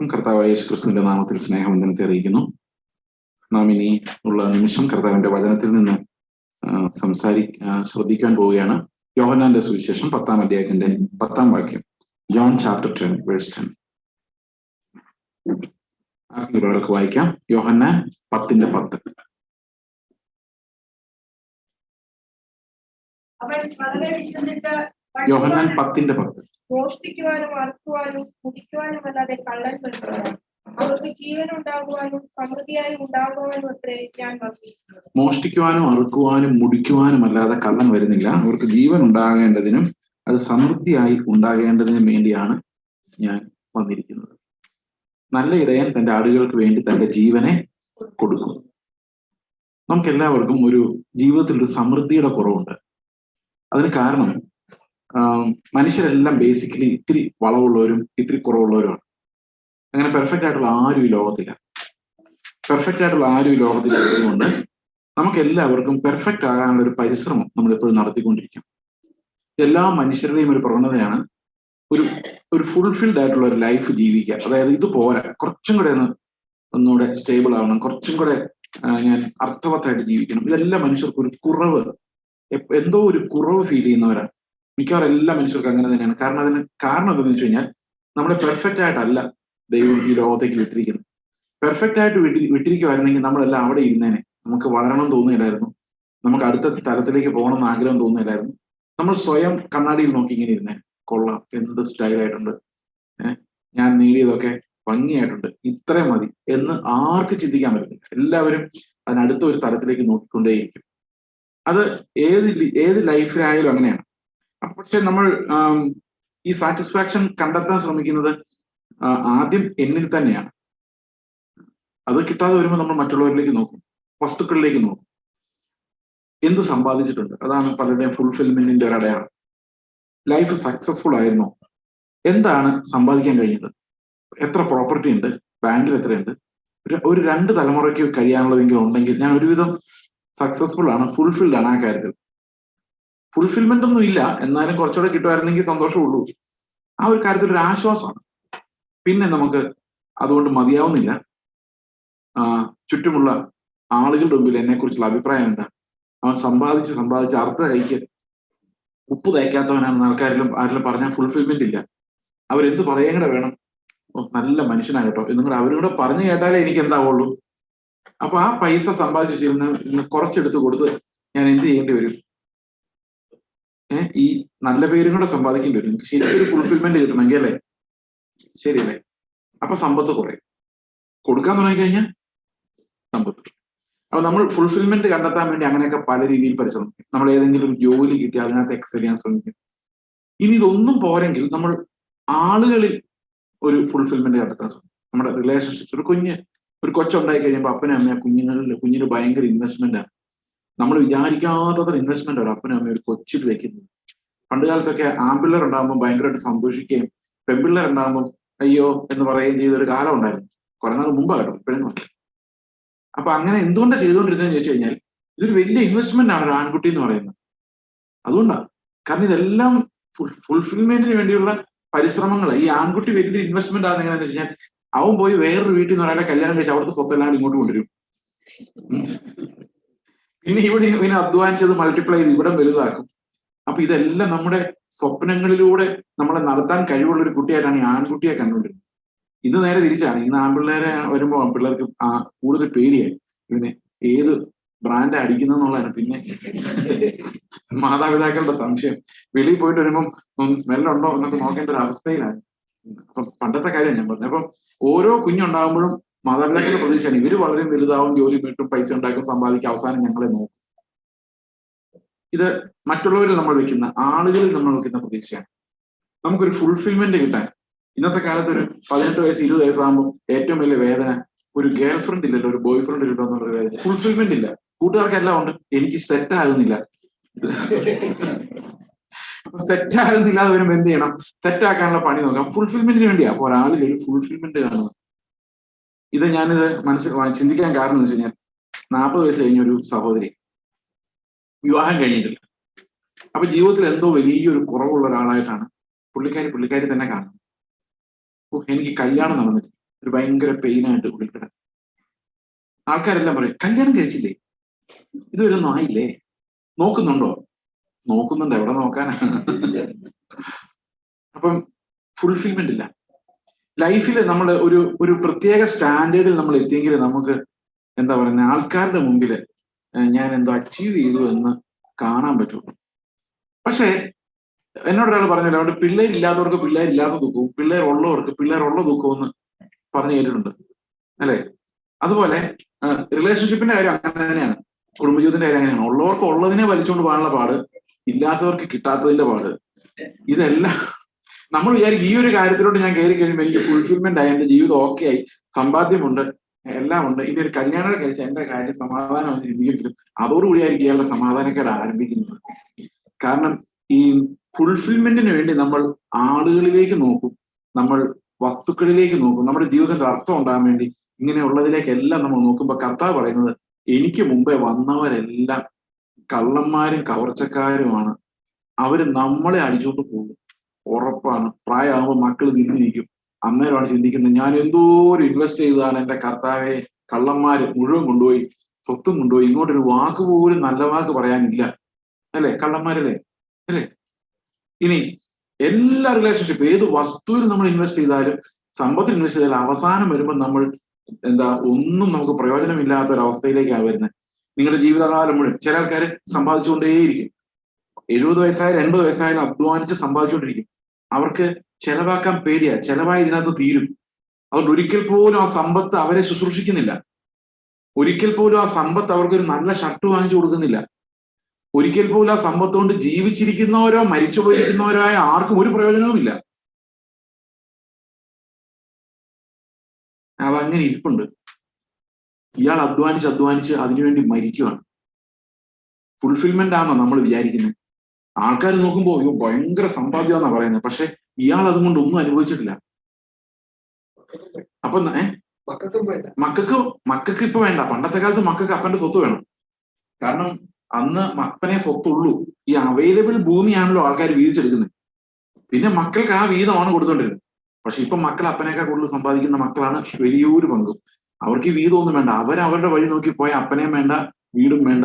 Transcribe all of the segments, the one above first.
എല്ലാവർക്കും കർത്താവായ യേശു ക്രിസ്തുവിന്റെ നാമത്തിൽ സ്നേഹവന്ദനത്തെ അറിയിക്കുന്നു നാം ഇനി ഉള്ള നിമിഷം കർത്താവിന്റെ വചനത്തിൽ നിന്ന് സംസാരി ശ്രദ്ധിക്കാൻ പോവുകയാണ്. യോഹനാന്റെ സുവിശേഷം പത്താം അധ്യായത്തിന്റെ പത്താം വാക്യം. John chapter ten verse ten ആർക്കെങ്കിലും ഒരാൾക്ക് വായിക്കാം. യോഹന്നാൻ പത്തിന്റെ പത്ത്. യോഹന്നാൻ പത്തിന്റെ പത്ത്. മോഷ്ടിക്കുവാനും അറുക്കുവാനും കുടിക്കുവാനും അല്ലാതെ കള്ളൻ വരുന്നില്ല അവർക്ക് ജീവൻ ഉണ്ടാകുവാനും സമൃദ്ധിയായി ഉണ്ടാകുവാനും അത്രേ ഞാൻ വന്നിരിക്കുന്നത് മോഷ്ടിക്കുവാനും അറുക്കുവാനും മുടിക്കുവാനും അല്ലാതെ കള്ളൻ വരുന്നില്ല. അവർക്ക് ജീവൻ ഉണ്ടാകേണ്ടതിനും അത് സമൃദ്ധിയായി ഉണ്ടാകേണ്ടതിനും വേണ്ടിയാണ് ഞാൻ വന്നിരിക്കുന്നത്. നല്ല ഇടയൻ തന്റെ ആടുകൾക്ക് വേണ്ടി തന്റെ ജീവനെ കൊടുക്കും. നമുക്ക് എല്ലാവർക്കും ഒരു ജീവിതത്തിൽ ഒരു സമൃദ്ധിയുടെ കുറവുണ്ട്. അതിന് കാരണം മനുഷ്യരെല്ലാം ബേസിക്കലി ഇത്തിരി വളവുള്ളവരും ഇത്തിരി കുറവുള്ളവരുമാണ് അങ്ങനെ പെർഫെക്റ്റ് ആയിട്ടുള്ള ആരും ഈ ലോകത്തില്ല. പെർഫെക്റ്റ് ആയിട്ടുള്ള ആരും ഈ ലോകത്തിലായതുകൊണ്ട് നമുക്ക് എല്ലാവർക്കും പെർഫെക്റ്റ് ആകാനുള്ള ഒരു പരിശ്രമം നമ്മൾ എപ്പോഴും നടത്തിക്കൊണ്ടിരിക്കും. എല്ലാ മനുഷ്യരുടെയും ഒരു പ്രവണതയാണ് ഒരു ഒരു ഫുൾഫിൽഡ് ആയിട്ടുള്ള ഒരു ലൈഫ് ജീവിക്കുക. അതായത് ഇത് പോരാ. കുറച്ചും കൂടെ ഒന്ന് ഒന്നുകൂടെ സ്റ്റേബിൾ ആവണം. കുറച്ചും കൂടെ ഞാൻ അർത്ഥവത്തായിട്ട് ജീവിക്കണം. ഇതെല്ലാം മനുഷ്യർക്ക് ഒരു കുറവ്. എന്തോ ഒരു കുറവ് ഫീൽ ചെയ്യുന്നവരാണ് മിക്കവാറും എല്ലാ മനുഷ്യർക്കും അങ്ങനെ തന്നെയാണ്. കാരണം അതിന് കാരണം എന്താണെന്ന് വെച്ച് കഴിഞ്ഞാൽ നമ്മളെ പെർഫെക്റ്റ് ആയിട്ടല്ല ദൈവം ഈ ലോകത്തേക്ക് വിട്ടിരിക്കുന്നത്. പെർഫെക്റ്റ് ആയിട്ട് വിട്ടി വിട്ടിരിക്കുമായിരുന്നെങ്കിൽ നമ്മളെല്ലാം അവിടെ ഇരുന്നേനെ. നമുക്ക് വളരണം തോന്നുന്നില്ലായിരുന്നു നമുക്ക് അടുത്ത തലത്തിലേക്ക് പോകണം എന്ന് ആഗ്രഹം തോന്നുന്നില്ലായിരുന്നു നമ്മൾ സ്വയം കണ്ണാടിയിൽ നോക്കി ഇങ്ങനെ ഇരുന്നേ. കൊള്ളാം. എന്ത് സ്റ്റൈലായിട്ടുണ്ട് ഞാൻ നേടിയതൊക്കെ ഭംഗിയായിട്ടുണ്ട്. ഇത്രയും മതി എന്ന് ആർക്ക് ചിന്തിക്കാൻ പറ്റില്ല എല്ലാവരും അതിനടുത്ത ഒരു തലത്തിലേക്ക് നോക്കിക്കൊണ്ടേയിരിക്കും. അത് ഏത് ഏത് ലൈഫിലായാലും അങ്ങനെയാണ്. പക്ഷെ നമ്മൾ ഈ സാറ്റിസ്ഫാക്ഷൻ കണ്ടെത്താൻ ശ്രമിക്കുന്നത് ആദ്യം എന്നിൽ തന്നെയാണ്. അത് കിട്ടാതെ വരുമ്പോൾ നമ്മൾ മറ്റുള്ളവരിലേക്ക് നോക്കും വസ്തുക്കളിലേക്ക് നോക്കും. എന്ത് സമ്പാദിച്ചിട്ടുണ്ട്? അതാണ് പലരുടെയും ഫുൾഫിൽമെന്റിന്റെ ഒരു അടയാളം. ലൈഫ് സക്സസ്ഫുൾ ആയിരുന്നോ? എന്താണ് സമ്പാദിക്കാൻ കഴിഞ്ഞത്? എത്ര പ്രോപ്പർട്ടി ഉണ്ട്? ബാങ്കിൽ എത്രയുണ്ട്? ഒരു രണ്ട് തലമുറയ്ക്ക് കഴിയാനുള്ളതെങ്കിലും ഉണ്ടെങ്കിൽ ഞാൻ ഒരുവിധം സക്സസ്ഫുൾ ആണ് ഫുൾഫിൽഡ് ആണ് ആ കാര്യത്തിൽ. ഫുൾഫിൽമെന്റ് ഒന്നും ഇല്ല. എന്നാലും കുറച്ചുകൂടെ കിട്ടുമായിരുന്നെങ്കിൽ സന്തോഷമുള്ളൂ. ആ ഒരു കാര്യത്തിൽ ഒരു ആശ്വാസമാണ്. പിന്നെ നമുക്ക് അതുകൊണ്ട് മതിയാവുന്നില്ല. ചുറ്റുമുള്ള ആളുകളുടെ മുമ്പിൽ എന്നെ കുറിച്ചുള്ള അഭിപ്രായം എന്താ? അവൻ സമ്പാദിച്ച് സമ്പാദിച്ച് അർത്ഥ കൈക്ക് ഉപ്പ് തയ്ക്കാത്തവനാണെന്ന് ആൾക്കാരിലും ആരെല്ലാം പറഞ്ഞാൽ ഫുൾഫിൽമെന്റ് ഇല്ല. അവരെന്ത് പറയേണ്ട വേണം? നല്ല മനുഷ്യനാ കേട്ടോ. എന്നും കൂടെ അവരും കൂടെ പറഞ്ഞു കേട്ടാലേ എനിക്ക് എന്താവുള്ളൂ. അപ്പൊ ആ പൈസ സമ്പാദിച്ച് വെച്ചിരുന്ന് കുറച്ചെടുത്ത് കൊടുത്ത് ഞാൻ എന്ത് ചെയ്യേണ്ടി വരും? ഈ നല്ല പേരും കൂടെ സമ്പാദിക്കേണ്ടി വരും. നിങ്ങൾക്ക് ഫുൾഫിൽമെന്റ് കിട്ടണമെങ്കിൽ അല്ലേ? ശരിയല്ലേ? അപ്പൊ സമ്പത്ത് കുറയും. കൊടുക്കാൻ തുടങ്ങി കഴിഞ്ഞാൽ സമ്പത്ത്. അപ്പൊ നമ്മൾ ഫുൾഫിൽമെന്റ് കണ്ടെത്താൻ വേണ്ടി അങ്ങനെയൊക്കെ പല രീതിയിൽ പരിശ്രമിക്കും. നമ്മൾ ഏതെങ്കിലും ഒരു ജോലി കിട്ടി അതിനകത്ത് എക്സൽ ചെയ്യാൻ ശ്രമിക്കും. ഇനി ഇതൊന്നും പോരെങ്കിൽ നമ്മൾ ആളുകളിൽ ഒരു ഫുൾഫിൽമെന്റ് കണ്ടെത്താൻ ശ്രമിക്കും. നമ്മുടെ റിലേഷൻഷിപ്പ് ഒരു കുഞ്ഞ് ഒരു കൊച്ചുണ്ടായി കഴിയുമ്പോൾ അപ്പനും അമ്മയും കുഞ്ഞുങ്ങളിൽ കുഞ്ഞിന് ഭയങ്കര ഇൻവെസ്റ്റ്മെന്റ് ആണ്. നമ്മൾ വിചാരിക്കാത്തത്ര ഇൻവെസ്റ്റ്മെന്റ് ഒരു അപ്പനും അമ്മയും ഒരു കൊച്ചിൽ വെക്കുന്നത്. പണ്ട് കാലത്തൊക്കെ ആൺപിള്ളേർ ഉണ്ടാകുമ്പോൾ ഭയങ്കരമായിട്ട് സന്തോഷിക്കുകയും പെൺപിള്ളേർ ഉണ്ടാകുമ്പോൾ അയ്യോ എന്ന് പറയുകയും ചെയ്ത ഒരു കാലം ഉണ്ടായിരുന്നു. കുറെ നാൾ മുമ്പ് ഇപ്പോഴും അപ്പൊ അങ്ങനെ എന്തുകൊണ്ടാണ് ചെയ്തുകൊണ്ടിരുന്നതെന്ന് ചോദിച്ചു കഴിഞ്ഞാൽ ഇതൊരു വലിയ ഇൻവെസ്റ്റ്മെന്റ് ആണ് ഒരു ആൺകുട്ടി എന്ന് പറയുന്നത്. അതുകൊണ്ടാണ്. കാരണം ഇതെല്ലാം ഫുൾഫിൽമെന്റിന് വേണ്ടിയുള്ള പരിശ്രമങ്ങൾ ഈ ആൺകുട്ടി വലിയൊരു ഇൻവെസ്റ്റ്മെന്റ് ആണ് എങ്ങനെയാണെന്ന് വെച്ച് കഴിഞ്ഞാൽ അവൻ പോയി വേറൊരു വീട്ടിൽ നിന്ന് ഒരാളെ കല്യാണം കഴിച്ച് അവിടുത്തെ സ്വത്തെല്ലാം ഇങ്ങോട്ട് കൊണ്ടുവരും. പിന്നെ ഇവിടെ ഇവന് അധ്വാനിച്ചത് മൾട്ടിപ്ലൈ ചെയ്ത് ഇവിടെ വലുതാക്കും. അപ്പൊ ഇതെല്ലാം നമ്മുടെ സ്വപ്നങ്ങളിലൂടെ നമ്മളെ നടത്താൻ കഴിവുള്ള ഒരു കുട്ടിയായിട്ടാണ് ഈ ആൺകുട്ടിയെ കണ്ടുകൊണ്ടിരുന്നത്. ഇത് നേരെ തിരിച്ചാണ്. ഇന്ന് ആൺപിള്ളേരെ വരുമ്പോൾ പിള്ളേർക്ക് ആ കൂടുതൽ പേടിയായി. ഇതിനെ ഏത് ബ്രാൻഡ് അടിക്കുന്നെന്നുള്ളതാണ് പിന്നെ മാതാപിതാക്കളുടെ സംശയം. വെളിയിൽ പോയിട്ട് വരുമ്പം ഒന്ന് സ്മെല്ലുണ്ടോ എന്നൊക്കെ നോക്കേണ്ട ഒരു അവസ്ഥയിലാണ്. അപ്പൊ പണ്ടത്തെ കാര്യം ഞാൻ പറഞ്ഞത് അപ്പം ഓരോ കുഞ്ഞുണ്ടാകുമ്പോഴും മാതാപിതാക്കളുടെ പ്രതീക്ഷയാണ്. ഇവർ വളരെ വലുതാവും ജോലി കിട്ടും പൈസ ഉണ്ടാക്കും സമ്പാദിക്കും അവസാനം ഞങ്ങളെ നോക്കും. ഇത് മറ്റുള്ളവരിൽ നമ്മൾ വെക്കുന്ന ആളുകളിൽ നമ്മൾ വെക്കുന്ന പ്രതീക്ഷയാണ്. നമുക്കൊരു ഫുൾഫിൽമെന്റ് കിട്ടാൻ. ഇന്നത്തെ കാലത്ത് ഒരു പതിനെട്ട് വയസ്സ് ഇരുപത് വയസ്സാകുമ്പോൾ ഏറ്റവും വലിയ വേദന ഒരു ഗേൾ ഫ്രണ്ട് ഇല്ലല്ലോ ഒരു ബോയ് ഫ്രണ്ട് ഇല്ലല്ലോ എന്നുള്ള വേദന. ഫുൾഫിൽമെന്റ് ഇല്ല. കൂട്ടുകാർക്കെല്ലാം ഉണ്ട്. എനിക്ക് സെറ്റ് ആകുന്നില്ല. സെറ്റ് ആകുന്നില്ലാതെ വരുമ്പോൾ എന്ത് ചെയ്യണം? സെറ്റ് ആക്കാനുള്ള പണി നോക്കാം. ഫുൾഫിൽമെന്റിന് വേണ്ടിയാ. ഒരാളിൽ ഫുൾഫിൽമെന്റ് കാണുന്നത്. ഇത് ഞാനിത് മനസ്സിൽ ചിന്തിക്കാൻ കാരണം എന്ന് വെച്ച് കഴിഞ്ഞാൽ നാൽപ്പത് വയസ്സ് കഴിഞ്ഞ ഒരു സഹോദരി വിവാഹം കഴിഞ്ഞിട്ടില്ല. അപ്പൊ ജീവിതത്തിൽ എന്തോ വലിയൊരു കുറവുള്ള ഒരാളായിട്ടാണ് പുള്ളിക്കാരി പുള്ളിക്കാരി തന്നെ കാണുന്നത്. ഓ എനിക്ക് കല്യാണം നടന്നിട്ട് ഒരു ഭയങ്കര പെയിനായിട്ട് ഉള്ളിൽ കിടക്കും ആൾക്കാരെല്ലാം പറയും കല്യാണം കഴിച്ചില്ലേ? ഇതുവരൊന്നും ആയില്ലേ? നോക്കുന്നുണ്ടോ? നോക്കുന്നുണ്ട്. എവിടെ നോക്കാനാണ് അപ്പം ഫുൾഫിൽമെന്റ് ഇല്ല. ലൈഫിൽ നമ്മൾ ഒരു ഒരു പ്രത്യേക സ്റ്റാൻഡേർഡിൽ നമ്മൾ എത്തിയെങ്കിൽ നമുക്ക് എന്താ പറയുന്നത് ആൾക്കാരുടെ മുമ്പിൽ ഞാൻ എന്തോ അച്ചീവ് ചെയ്തു എന്ന് കാണാൻ പറ്റുള്ളൂ പക്ഷേ എന്നോട് ഒരാൾ പറഞ്ഞല്ലോ ഇല്ലാത്തവർക്ക് പിള്ളേരില്ലാത്തവർക്ക് പിള്ളേരില്ലാത്ത ദുഃഖവും പിള്ളേർ ഉള്ളവർക്ക് പിള്ളേരുള്ള ദുഃഖവും എന്ന് പറഞ്ഞു കേട്ടിട്ടുണ്ട്. അല്ലേ? അതുപോലെ റിലേഷൻഷിപ്പിന്റെ കാര്യം അങ്ങനെ തന്നെയാണ്. കുടുംബജീവിതത്തിന്റെ കാര്യം അങ്ങനെയാണ്. ഉള്ളവർക്ക് ഉള്ളതിനെ വലിച്ചുകൊണ്ട് പോകാനുള്ള പാട് ഇല്ലാത്തവർക്ക് കിട്ടാത്തതിന്റെ പാട് ഇതെല്ലാം നമ്മൾ വിചാരിക്കും ഈ ഒരു കാര്യത്തിലോട്ട് ഞാൻ കയറി കഴിയുമ്പോൾ എനിക്ക് ഫുൾഫിൽമെന്റ് ആയി എന്റെ ജീവിതം ഓക്കെ ആയി സമ്പാദ്യമുണ്ട് എല്ലാം ഉണ്ട്. ഇനി ഒരു കല്യാണം കഴിച്ച എന്റെ കാര്യം സമാധാനം ചിന്തിക്കെങ്കിലും അതോടുകൂടിയായിരിക്കും ഇയാളുടെ സമാധാനക്കേട് ആരംഭിക്കുന്നത്. കാരണം ഈ ഫുൾഫിൽമെന്റിന് വേണ്ടി നമ്മൾ ആളുകളിലേക്ക് നോക്കും. നമ്മൾ വസ്തുക്കളിലേക്ക് നോക്കും. നമ്മുടെ ജീവിതത്തിന്റെ അർത്ഥം ഉണ്ടാകാൻ വേണ്ടി ഇങ്ങനെയുള്ളതിലേക്കെല്ലാം നമ്മൾ നോക്കുമ്പോൾ കർത്താവ് പറയുന്നത് എനിക്ക് മുമ്പേ വന്നവരെല്ലാം കള്ളന്മാരും കവർച്ചക്കാരുമാണ്. അവർ നമ്മളെ അടിച്ചോട്ട് പോകും. ഉറപ്പാണ്. പ്രായമാകുമ്പോൾ മക്കൾ തിരിഞ്ഞിരിക്കും അന്നേരമാണ് ചിന്തിക്കുന്നത് ഞാൻ എന്തോ ഒരു ഇൻവെസ്റ്റ് ചെയ്തതാണ് എന്റെ കർത്താവെ കള്ളന്മാര് മുഴുവൻ കൊണ്ടുപോയി സ്വത്തും കൊണ്ടുപോയി. ഇങ്ങോട്ടൊരു വാക്ക് പോലും നല്ല വാക്ക് പറയാനില്ല. അല്ലേ? കള്ളന്മാരല്ലേ? അല്ലേ? ഇനി എല്ലാ റിലേഷൻഷിപ്പ് ഏത് വസ്തുവിൽ നമ്മൾ ഇൻവെസ്റ്റ് ചെയ്താലും സമ്പത്തിൽ ഇൻവെസ്റ്റ് ചെയ്താലും അവസാനം വരുമ്പോൾ നമ്മൾ എന്താ ഒന്നും നമുക്ക് പ്രയോജനമില്ലാത്ത ഒരു അവസ്ഥയിലേക്കാണ് വരുന്നത്. നിങ്ങളുടെ ജീവിതകാലം മുഴുവൻ ചില ആൾക്കാർ സമ്പാദിച്ചുകൊണ്ടേയിരിക്കും. എഴുപത് വയസ്സായാലും എൺപത് വയസ്സായാലും അധ്വാനിച്ച് സമ്പാദിച്ചുകൊണ്ടിരിക്കും. അവർക്ക് ചെലവാക്കാൻ പേടിയാ. ചെലവായി ഇതിനകത്ത് തീരും. അതുകൊണ്ട് ഒരിക്കൽ പോലും ആ സമ്പത്ത് അവരെ ശുശ്രൂഷിക്കുന്നില്ല. ഒരിക്കൽ പോലും ആ സമ്പത്ത് അവർക്ക് ഒരു നല്ല ഷർട്ട് വാങ്ങിച്ചു കൊടുക്കുന്നില്ല. ഒരിക്കൽ പോലും ആ സമ്പത്ത് കൊണ്ട് ജീവിച്ചിരിക്കുന്നവരോ മരിച്ചു പോയിരിക്കുന്നവരോ ആയ ആർക്കും ഒരു പ്രയോജനവുമില്ല. അതങ്ങനെ ഇരിപ്പുണ്ട്. ഇയാൾ അധ്വാനിച്ച് അധ്വാനിച്ച് അതിനുവേണ്ടി മരിക്കുവാണ്. ഫുൾഫിൽമെന്റ് ആണോ നമ്മൾ വിചാരിക്കുന്നത് ആൾക്കാർ നോക്കുമ്പോൾ അയ്യോ ഭയങ്കര സമ്പാദ്യമാന്നാ പറയുന്നത് പക്ഷെ ഇയാൾ അതുകൊണ്ട് ഒന്നും അനുഭവിച്ചിട്ടില്ല. അപ്പൊ മക്കൾക്ക് മക്കൾക്ക് ഇപ്പൊ വേണ്ട. പണ്ടത്തെ കാലത്ത് മക്കൾക്ക് അപ്പന്റെ സ്വത്ത് വേണം. കാരണം അന്ന് അപ്പനെ സ്വത്തുള്ളൂ. ഈ അവൈലബിൾ ഭൂമിയാണല്ലോ ആൾക്കാർ വീതിച്ചെടുക്കുന്നത് പിന്നെ മക്കൾക്ക് ആ വീതമാണ് കൊടുത്തോണ്ടിരുന്നത് പക്ഷെ ഇപ്പൊ മക്കൾ അപ്പനേക്കാൾ കൂടുതൽ സമ്പാദിക്കുന്ന മക്കളാണ് വലിയൊരു പങ്കും. അവർക്ക് ഈ വീതമൊന്നും വേണ്ട. അവരവരുടെ വഴി നോക്കി പോയ അപ്പനെയും വേണ്ട വീടും വേണ്ട.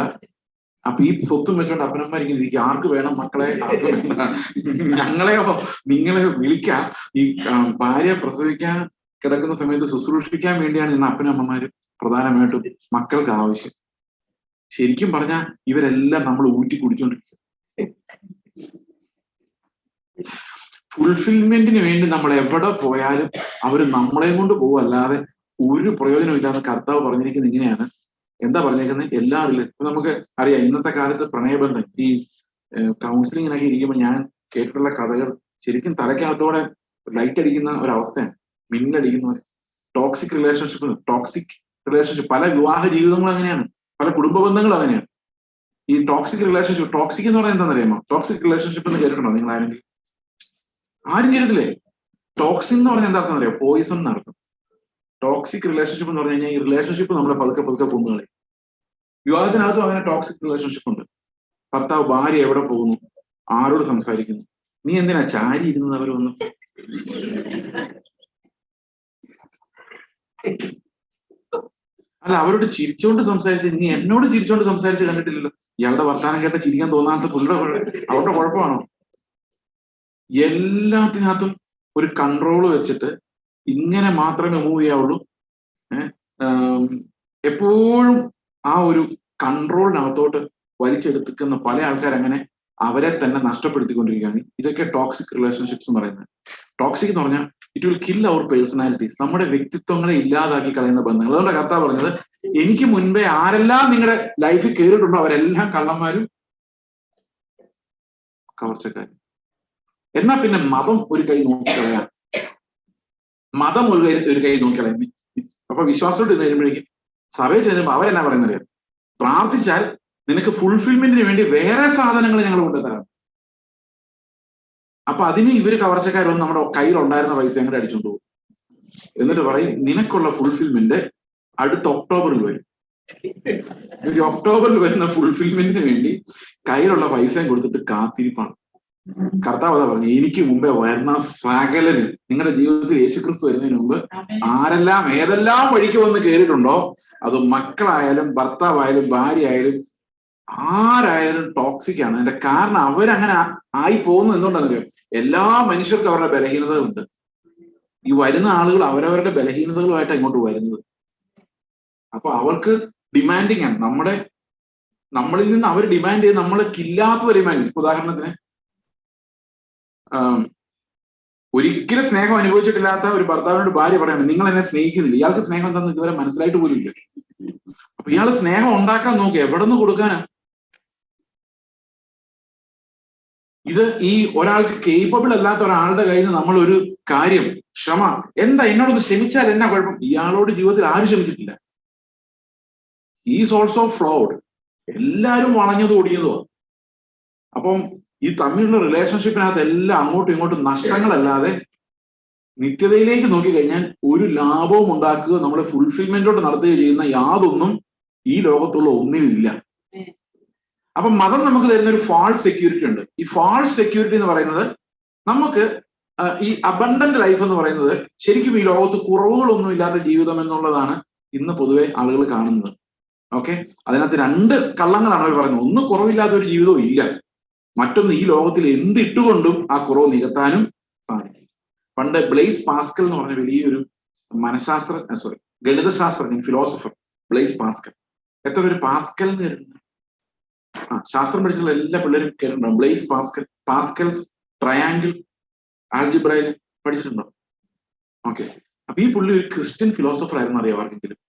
അപ്പൊ ഈ സ്വത്തും വെച്ചോണ്ട് അപ്പനന്മാരിങ്ങനെ ഇരിക്കും. ആർക്ക് വേണം മക്കളെ ആർക്ക് ഞങ്ങളെയോ നിങ്ങളെ വിളിക്കാം ഈ ഭാര്യ പ്രസവിക്കാൻ കിടക്കുന്ന സമയത്ത് ശുശ്രൂഷിക്കാൻ വേണ്ടിയാണ് ഇന്ന് അപ്പനമ്മമാര് പ്രധാനമായിട്ടും മക്കൾക്ക് ആവശ്യം. ശരിക്കും പറഞ്ഞാൽ ഇവരെല്ലാം നമ്മൾ ഊറ്റി കുടിച്ചോണ്ടിരിക്കും. ഫുൾഫിൽമെന്റിന് വേണ്ടി നമ്മൾ എവിടെ പോയാലും അവർ നമ്മളെ കൊണ്ട് പോകും ഒരു പ്രയോജനം ഇല്ലാതെ കർത്താവ് പറഞ്ഞിരിക്കുന്നത് ഇങ്ങനെയാണ്. എന്താ പറഞ്ഞേക്കുന്നത് എല്ലാ റിലേ- ഇപ്പൊ നമുക്ക് അറിയാം ഇന്നത്തെ കാലത്ത് പ്രണയബന്ധം ഈ കൗൺസിലിങ്ങിനൊക്കെ ഇരിക്കുമ്പോൾ ഞാൻ കേട്ടിട്ടുള്ള കഥകൾ ശരിക്കും തലയ്ക്കകത്തോടെ ലൈറ്റ് അടിക്കുന്ന ഒരവസ്ഥയാണ്. മിന്നടിക്കുന്ന ടോക്സിക് റിലേഷൻഷിപ്പ് ടോക്സിക് റിലേഷൻഷിപ്പ് പല വിവാഹ ജീവിതങ്ങളും അങ്ങനെയാണ്. പല കുടുംബ ബന്ധങ്ങളും അങ്ങനെയാണ്. ഈ ടോക്സിക് റിലേഷൻഷിപ്പ് ടോക്സിക് എന്ന് പറയുന്നത് എന്താണെന്നറിയാമോ? ടോക്സിക് റിലേഷൻഷിപ്പ് എന്ന് കേട്ടിട്ടുണ്ടോ നിങ്ങൾ ആരെങ്കിലും ആരും കേട്ടിട്ടില്ലേ? ടോക്സിൻ എന്ന് പറഞ്ഞാൽ എന്താ അർത്ഥം അറിയാം? പോയിസൺ എന്നർത്ഥം ടോക്സിക് റിലേഷൻഷിപ്പ് എന്ന് പറഞ്ഞു കഴിഞ്ഞാൽ ഈ റിലേഷൻഷിപ്പ് നമ്മളെ പതുക്കെ പതുക്കെ കൊന്നുകളെ വിവാഹത്തിനകത്തും അങ്ങനെ ടോക്സിക് റിലേഷൻഷിപ്പ് ഉണ്ട്. ഭർത്താവ് ഭാര്യ എവിടെ പോകുന്നു? ആരോട് സംസാരിക്കുന്നു? നീ എന്തിനാ ചാരി ഇരുന്നത് അവർ വന്ന്? അല്ല അവരോട് ചിരിച്ചോണ്ട് സംസാരിച്ച് നീ എന്നോട് ചിരിച്ചോണ്ട് സംസാരിച്ച് കണ്ടിട്ടില്ലല്ലോ. ഇയാളുടെ വർത്താനം കേട്ട ചിരിക്കാൻ തോന്നാത്ത പുള്ളിയുടെ അവരുടെ കുഴപ്പമാണോ? എല്ലാത്തിനകത്തും ഒരു കൺട്രോൾ വെച്ചിട്ട് ഇങ്ങനെ മാത്രമേ മൂവ് ചെയ്യാവുള്ളൂ. എപ്പോഴും ആ ഒരു കൺട്രോളിനകത്തോട്ട് വലിച്ചെടുത്തിക്കുന്ന പല ആൾക്കാർ അങ്ങനെ അവരെ തന്നെ നഷ്ടപ്പെടുത്തിക്കൊണ്ടിരിക്കുകയാണ്. ഇതൊക്കെ ടോക്സിക് റിലേഷൻഷിപ്സ് എന്ന് പറയുന്നത്. ടോക്സിക് എന്ന് പറഞ്ഞാൽ it will kill our personalities നമ്മുടെ വ്യക്തിത്വങ്ങളെ ഇല്ലാതാക്കി കളയുന്ന ബന്ധങ്ങൾ. അതുകൊണ്ട് കർത്താവ് പറഞ്ഞത് എനിക്ക് മുൻപേ ആരെല്ലാം നിങ്ങളുടെ ലൈഫിൽ കയറിയിട്ടുണ്ടോ അവരെല്ലാം കള്ളന്മാരും കവർച്ചക്കാരും. എന്നാ പിന്നെ മതം ഒരു കൈ നോക്കിക്കളയാം മതം ഒരു കൈ ഒരു കൈ നോക്കിക്കളയാം അപ്പൊ വിശ്വാസത്തോട് ഇന്ന് കഴിയുമ്പോഴേക്കും സഭയിൽ ചെല്ലുമ്പോൾ അവരെന്നാ പറയുന്നത് പ്രാർത്ഥിച്ചാൽ നിനക്ക് ഫുൾഫിൽമെന്റിന് വേണ്ടി വേറെ സാധനങ്ങൾ ഞങ്ങൾ കൊണ്ടുതരാം. അപ്പൊ അതിന് ഇവർ കവർച്ചക്കാരൊന്നും നമ്മുടെ കയ്യിൽ ഉണ്ടായിരുന്ന പൈസ അങ്ങോട്ട് അടിച്ചുകൊണ്ട് പോകും. എന്നിട്ട് പറയും നിനക്കുള്ള ഫുൾഫിൽമെന്റ് അടുത്ത ഒക്ടോബറിൽ വരും. ഒക്ടോബറിൽ വരുന്ന ഫുൾഫിൽമെന്റിന് വേണ്ടി കയ്യിലുള്ള പൈസയും കൊടുത്തിട്ട് കാത്തിരിപ്പാണ്. കർത്താവ് അതാ പറഞ്ഞു എനിക്ക് മുമ്പേ വരുന്ന സകലരും നിങ്ങളുടെ ജീവിതത്തിൽ യേശുക്രിസ്തു വരുന്നതിന് മുമ്പ് ആരെല്ലാം ഏതെല്ലാം വഴിക്ക് വന്ന് കയറിയിട്ടുണ്ടോ അത് മക്കളായാലും ഭർത്താവായാലും ഭാര്യ ആയാലും ആരായാലും ടോക്സിക് ആണ്. അതിന്റെ കാരണം അവരങ്ങനെ ആയി പോകുന്നത് എന്തുകൊണ്ടാണെന്നറിയോ? എല്ലാ മനുഷ്യർക്കും അവരുടെ ബലഹീനതകളുണ്ട് ഈ വരുന്ന ആളുകൾ അവരവരുടെ ബലഹീനതകളുമായിട്ട് ഇങ്ങോട്ട് വരുന്നത്. അപ്പൊ അവർക്ക് ഡിമാൻഡിങ് ആണ്. നമ്മുടെ നമ്മളിൽ നിന്ന് അവർ ഡിമാൻഡ് ചെയ്ത് നമ്മൾക്കില്ലാത്ത ഡിമാൻഡ് ഉദാഹരണത്തിന് ഒരിക്കലും സ്നേഹം അനുഭവിച്ചിട്ടില്ലാത്ത ഒരു ഭർത്താവിനോട് ഭാര്യ പറയണം നിങ്ങൾ എന്നെ സ്നേഹിക്കുന്നില്ല. ഇയാൾക്ക് സ്നേഹം എന്താണെന്ന് ഇതുവരെ മനസ്സിലായിട്ട് പോലും ഇല്ല അപ്പൊ ഇയാൾ സ്നേഹം ഉണ്ടാക്കാൻ നോക്കുക എവിടെ നിന്ന് കൊടുക്കാനാ? ഇത് ഈ ഒരാൾക്ക് കേപ്പബിൾ അല്ലാത്ത ഒരാളുടെ കയ്യിൽ നിന്ന് നമ്മൾ ഒരു കാര്യം ക്ഷമ എന്താ എന്നോടൊന്ന് ക്ഷമിച്ചാൽ എന്നാ കുഴപ്പം? ഇയാളോട് ജീവിതത്തിൽ ആരും ക്ഷമിച്ചിട്ടില്ല. ഈസ് ഓൾസോ ഫ്ലോഡ് എല്ലാരും വളഞ്ഞതും ഓടിയതുമാണ് അപ്പം ഈ തമ്മിലുള്ള റിലേഷൻഷിപ്പിനകത്ത് എല്ലാം അങ്ങോട്ടും ഇങ്ങോട്ടും നഷ്ടങ്ങളല്ലാതെ നിത്യതയിലേക്ക് നോക്കിക്കഴിഞ്ഞാൽ ഒരു ലാഭവും ഉണ്ടാക്കുക നമ്മളെ ഫുൾഫിൽമെന്റോട് നടത്തുകയോ ചെയ്യുന്ന യാതൊന്നും ഈ ലോകത്തുള്ള ഒന്നിലില്ല അപ്പൊ മതം നമുക്ക് തരുന്ന ഒരു ഫാൾസ് സെക്യൂരിറ്റി ഉണ്ട്. ഈ ഫാൾസ് സെക്യൂരിറ്റി എന്ന് പറയുന്നത് നമുക്ക് ഈ അബണ്ടന്റ് ലൈഫ് എന്ന് പറയുന്നത് ശരിക്കും ഈ ലോകത്ത് കുറവുകളൊന്നും ഇല്ലാത്ത ജീവിതം എന്നുള്ളതാണ് ഇന്ന് പൊതുവെ ആളുകൾ കാണുന്നത്. ഓക്കെ അതിനകത്ത് രണ്ട് കള്ളങ്ങളാണ് അവർ പറയുന്നത്. ഒന്ന് കുറവില്ലാത്ത ഒരു ജീവിതവും ഇല്ല. മറ്റൊന്ന് ഈ ലോകത്തിൽ എന്തിട്ടുകൊണ്ടും ആ കുറവ് നികത്താനും സാധിക്കും പണ്ട് ബ്ലേസ് പാസ്കൽ എന്ന് പറഞ്ഞ വലിയൊരു മനഃശാസ്ത്ര സോറി ഗണിതശാസ്ത്രജ്ഞൻ ഫിലോസഫർ ബ്ലേസ് പാസ്കൽ. എത്ര പേര് പാസ്കൽ എന്ന് കേട്ടിട്ടുണ്ട്? ആ ശാസ്ത്രം പഠിച്ചുള്ള എല്ലാ പിള്ളേരും കേട്ടിട്ടുണ്ടാവും ബ്ലേസ് പാസ്കൽ പാസ്കൽസ് ട്രയാങ്കിൾ ആൽജിബ്രയിൽ പഠിച്ചിട്ടുണ്ടോ? ഓക്കെ. അപ്പൊ ഈ പുള്ളി ഒരു ക്രിസ്ത്യൻ ഫിലോസഫർ ആയിരുന്നു അറിയാം ആർക്കെങ്കിലും.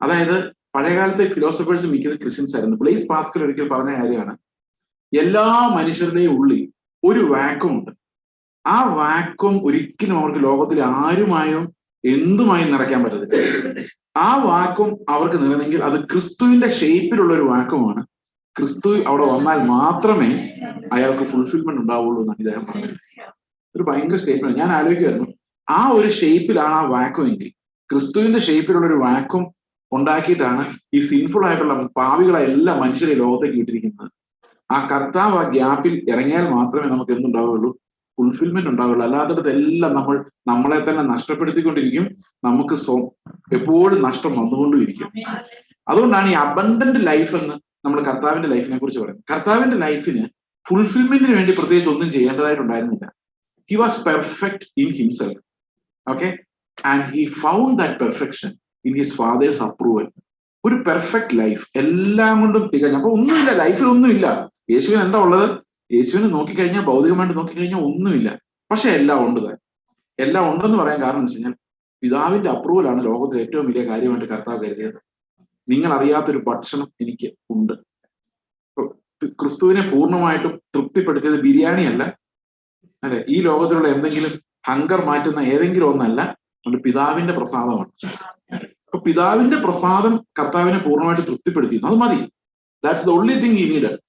അതായത് പഴയകാലത്തെ ഫിലോസഫേഴ്സ് മിക്കത് ക്രിസ്ത്യൻസ് ആയിരുന്നു ബ്ലേസ് പാസ്കൽ ഒരിക്കൽ പറഞ്ഞ കാര്യമാണ് എല്ലാ മനുഷ്യരുടെയും ഉള്ളിൽ ഒരു വാക്വം ഉണ്ട് ആ വാക്വം ഒരിക്കലും അവർക്ക് ലോകത്തിൽ ആരുമായും എന്തുമായും നിറയ്ക്കാൻ പറ്റത്തില്ല. ആ വാക്വം അവർക്ക് നിറണമെങ്കിൽ അത് ക്രിസ്തുവിന്റെ ഷേപ്പിലുള്ള ഒരു വാക്വമാണ് ക്രിസ്തു അവിടെ വന്നാൽ മാത്രമേ അയാൾക്ക് ഫുൾഫിൽമെന്റ് ഉണ്ടാവുള്ളൂ എന്നാണ് ഇദ്ദേഹം പറഞ്ഞത് ഒരു ഭയങ്കര സ്റ്റേറ്റ്മെന്റ് ഞാൻ ആലോചിക്കുമായിരുന്നു ആ ഒരു ഷേപ്പിലാണ് ആ വാക്വം എങ്കിൽ ക്രിസ്തുവിന്റെ ഷേപ്പിലുള്ള ഒരു വാക്വം ഉണ്ടാക്കിയിട്ടാണ് ഈ സിൻഫുൾ ആയിട്ടുള്ള പാവികളെ എല്ലാ മനുഷ്യരെ ലോകത്തേക്ക് വിട്ടിരിക്കുന്നത്. ആ കർത്താവ് ആ ഗ്യാപ്പിൽ ഇറങ്ങിയാൽ മാത്രമേ നമുക്ക് എന്തുണ്ടാവുള്ളൂ ഫുൾഫിൽമെന്റ് ഉണ്ടാവുള്ളൂ. അല്ലാത്തടത്ത് എല്ലാം നമ്മൾ നമ്മളെ തന്നെ നഷ്ടപ്പെടുത്തിക്കൊണ്ടിരിക്കും. നമുക്ക് സ്വ എപ്പോഴും നഷ്ടം വന്നുകൊണ്ടിരിക്കും അതുകൊണ്ടാണ് ഈ അബണ്ടന്റ് ലൈഫ് എന്ന് നമ്മൾ കർത്താവിന്റെ ലൈഫിനെ കുറിച്ച് പറയുന്നത്. കർത്താവിന്റെ ലൈഫിന് ഫുൾഫിൽമെന്റിന് വേണ്ടി പ്രത്യേകിച്ച് ഒന്നും ചെയ്യേണ്ടതായിട്ടുണ്ടായിരുന്നില്ല. He was perfect in himself okay and he found that perfection in his father's approval ഒരു പെർഫെക്റ്റ് ലൈഫ് എല്ലാം കൊണ്ടും തികഞ്ഞ അപ്പൊ ഒന്നുമില്ല. ലൈഫിൽ ഒന്നുമില്ല. യേശുവിന് എന്താ ഉള്ളത്? യേശുവിനെ നോക്കിക്കഴിഞ്ഞാൽ ഭൗതികമായിട്ട് നോക്കിക്കഴിഞ്ഞാൽ ഒന്നുമില്ല. പക്ഷെ എല്ലാം ഉണ്ട് താൻ. എല്ലാം ഉണ്ടെന്ന് പറയാൻ കാരണം എന്ന് വെച്ച് കഴിഞ്ഞാൽ പിതാവിന്റെ അപ്രൂവലാണ് ലോകത്തിലെ ഏറ്റവും വലിയ കാര്യമായിട്ട് കർത്താവ് കരുതിയത്. നിങ്ങൾ അറിയാത്തൊരു ഭക്ഷണം എനിക്ക് ഉണ്ട്. ക്രിസ്തുവിനെ പൂർണമായിട്ടും തൃപ്തിപ്പെടുത്തിയത് ബിരിയാണി അല്ല? അല്ലെ ഈ ലോകത്തിലുള്ള എന്തെങ്കിലും ഹങ്കർ മാറ്റുന്ന ഏതെങ്കിലും ഒന്നല്ല നമ്മുടെ പിതാവിന്റെ പ്രസാദമാണ്. അപ്പൊ പിതാവിന്റെ പ്രസാദം കർത്താവിനെ പൂർണമായിട്ട് തൃപ്തിപ്പെടുത്തി അത് മതി. ദാറ്റ്സ് ദ ഓൺലി തിങ് ഈ നീഡ്